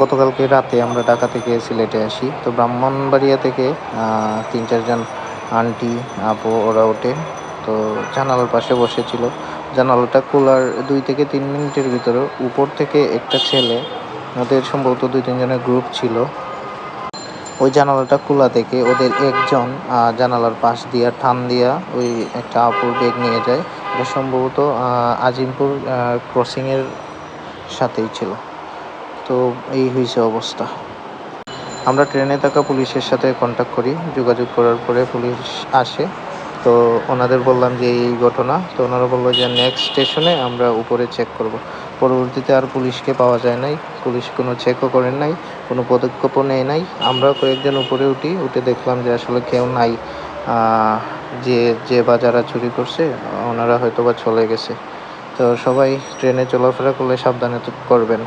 গতকালকে রাতে আমরা ঢাকা থেকে সিলেটে আসি। তো ব্রাহ্মণবাড়িয়া থেকে তিন চারজন আন্টি, আপু ওরা ওঠে। তো জানালার পাশে বসেছিল। জানালাটা খোলার দুই থেকে তিন মিনিটের ভিতরে উপর থেকে একটা ছেলে, ওদের সম্ভবত দুই তিনজনের গ্রুপ ছিল। ওই জানালাটা খোলা থেকে ওদের একজন জানালার পাশ দিয়া টান দিয়া ওই একটা আপুর ব্যাগ নিয়ে যায়। এটা সম্ভবত আজিমপুর ক্রসিংয়ের সাথেই ছিল। তো এই হয়েছে অবস্থা। আমরা ট্রেনে থাকা পুলিশের সাথে কন্ট্যাক্ট করি। যোগাযোগ করার পরে পুলিশ আসে। তো ওনাদের বললাম যে এই ঘটনা। তো ওনারা বলল যে নেক্সট স্টেশনে আমরা উপরে চেক করব। পরবর্তীতে আর পুলিশকে পাওয়া যায় নাই। পুলিশ কোনো চেকও করেন নাই, কোনো পদক্ষেপও নেয় নাই। আমরা কয়েকজন উপরে উঠি, উঠে দেখলাম যে আসলে কেউ নাই। যে যে বা যারা চুরি করছে, ওনারা হয়তো বা চলে গেছে। তো সবাই ট্রেনে চলাফেরা করলে সাবধানে করবেন।